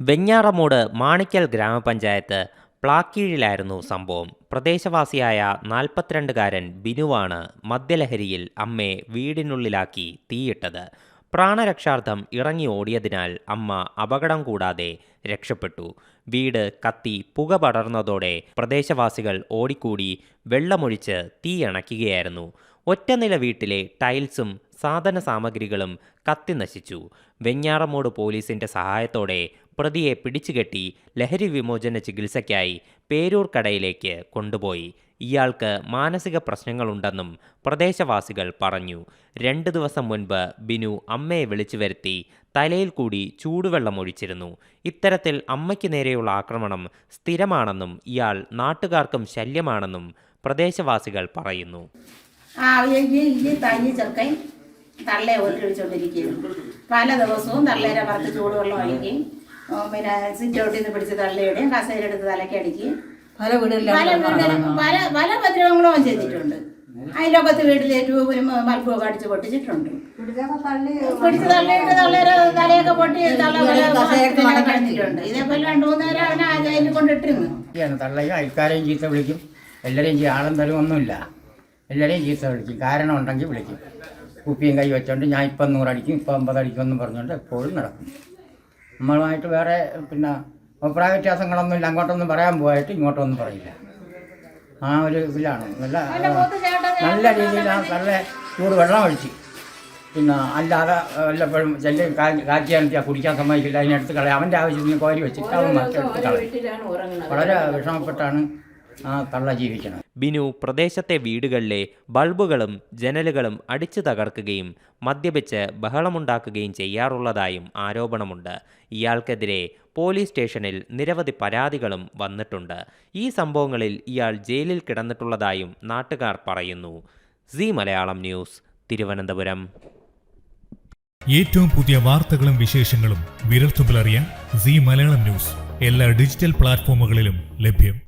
വെഞ്ഞാറമൂട് മാണിക്കൽ ഗ്രാമപഞ്ചായത്ത് പ്ലാക്കീഴിലായിരുന്നു സംഭവം. പ്രദേശവാസിയായ നാൽപ്പത്തിരണ്ടുകാരൻ ബിനുവാണ് മദ്യലഹരിയിൽ അമ്മയെ വീടിനുള്ളിലാക്കി തീയിട്ടത്. പ്രാണരക്ഷാർത്ഥം ഇറങ്ങി ഓടിയതിനാൽ അമ്മ അപകടം കൂടാതെ രക്ഷപ്പെട്ടു. വീട് കത്തി പുക പടർന്നതോടെ പ്രദേശവാസികൾ ഓടിക്കൂടി വെള്ളമൊഴിച്ച് തീയണയ്ക്കുകയായിരുന്നു ഒറ്റനില വീട്ടിലെ ടൈൽസും സാധന സാമഗ്രികളും കത്തി നശിച്ചു. വെഞ്ഞാറമൂട് പോലീസിന്റെ സഹായത്തോടെ പ്രതിയെ പിടിച്ചുകെട്ടി ലഹരി വിമോചന ചികിത്സയ്ക്കായി പേരൂർ കടയിലേക്ക് കൊണ്ടുപോയി. ഇയാൾക്ക് മാനസിക പ്രശ്നങ്ങളുണ്ടെന്നും പ്രദേശവാസികൾ പറഞ്ഞു. രണ്ട് ദിവസം മുൻപ് ബിനു അമ്മയെ വിളിച്ചു വരുത്തി തലയിൽ കൂടി ചൂടുവെള്ളം ഒഴിച്ചിരുന്നു. ഇത്തരത്തിൽ അമ്മയ്ക്ക് നേരെയുള്ള ആക്രമണം സ്ഥിരമാണെന്നും ഇയാൾ നാട്ടുകാർക്കും ശല്യമാണെന്നും പ്രദേശവാസികൾ പറയുന്നു. തള്ളയെ ഒലിച്ചൊണ്ടിരിക്കുന്നു പല ദിവസവും തള്ളേരെ പുറത്ത് ചൂടുവെള്ളം ഒഴിക്കും പിന്നെ സിറ്റൗട്ടിൽ നിന്ന് പിടിച്ച് തള്ളയിടുകയും കസേര എടുത്ത് തലക്കടിക്കുകയും പല വീടുകളിലും പല പല പല ഉപദ്രവങ്ങളും അവൻ ചെയ്തിട്ടുണ്ട്. അയലോക്കത്ത് വീട്ടിലെ ട്യൂബിലും ബൾബും അടിച്ച് പൊട്ടിച്ചിട്ടുണ്ട്. പിടിച്ച് തള്ളിയിട്ട് തള്ളേരെ തലയൊക്കെ പൊട്ടി തള്ളിട്ടുണ്ട് ഇതേപോലെ രണ്ടു മൂന്ന് നേരം അവനെ ആ ജയിലിൽ കൊണ്ടിട്ടിരുന്നു. ഒക്കെയാണ് തള്ളയും അയൽക്കാരെയും ചീത്ത വിളിക്കും. എല്ലാവരെയും ചെയ്യും ആളും തരും ഒന്നുമില്ല. എല്ലാവരെയും ചീത്ത വിളിക്കും. കാരണം ഉണ്ടെങ്കിൽ വിളിക്കും. കുപ്പിയും കൈ വെച്ചോണ്ട് ഞാൻ ഇപ്പം നൂറടിക്കും ഇപ്പം അമ്പത് അടിക്കും എന്ന് പറഞ്ഞുകൊണ്ട് എപ്പോഴും നടക്കും. നമ്മളുമായിട്ട് വേറെ പിന്നെ അഭിപ്രായ വ്യത്യാസങ്ങളൊന്നും ഇല്ല അങ്ങോട്ടൊന്നും പറയാൻ പോയിട്ട് ഇങ്ങോട്ടൊന്നും പറയില്ല. ആ ഒരു ഇതിലാണ്. നല്ല നല്ല രീതിയിൽ നല്ല ചൂട് വെള്ളം ഒഴിച്ച്. പിന്നെ അല്ലാതെ വല്ലപ്പോഴും ചെല്ലി കാച്ചി അനത്തിയാൽ കുടിക്കാൻ സമ്മതിക്കില്ല. അതിനടുത്ത് കളയാം. അവന്റെ ആവശ്യത്തിന് കോരി വെച്ചിട്ട് അവൻ മറ്റെടുത്ത് കളയും. വളരെ വിഷമപ്പെട്ടാണ് ആ തള്ള ജീവിക്കണം. ബിനു പ്രദേശത്തെ വീടുകളിലെ ബൾബുകളും ജനലുകളും അടിച്ചു തകർക്കുകയും മദ്യപിച്ച് ബഹളമുണ്ടാക്കുകയും ചെയ്യാറുള്ളതായും ആരോപണമുണ്ട്. ഇയാൾക്കെതിരെ പോലീസ് സ്റ്റേഷനിൽ നിരവധി പരാതികളും വന്നിട്ടുണ്ട്. ഈ സംഭവങ്ങളിൽ ഇയാൾ ജയിലിൽ കിടന്നിട്ടുള്ളതായും നാട്ടുകാർ പറയുന്നു. C Malayalam news Thiruvananthapuram. ഏറ്റവും പുതിയ വാർത്തകളും വിശേഷങ്ങളും വിരൽത്തുമ്പിലറിയാൻ സി മലയാളം ന്യൂസ് എല്ലാ ഡിജിറ്റൽ പ്ലാറ്റ്ഫോമുകളിലും ലഭ്യം.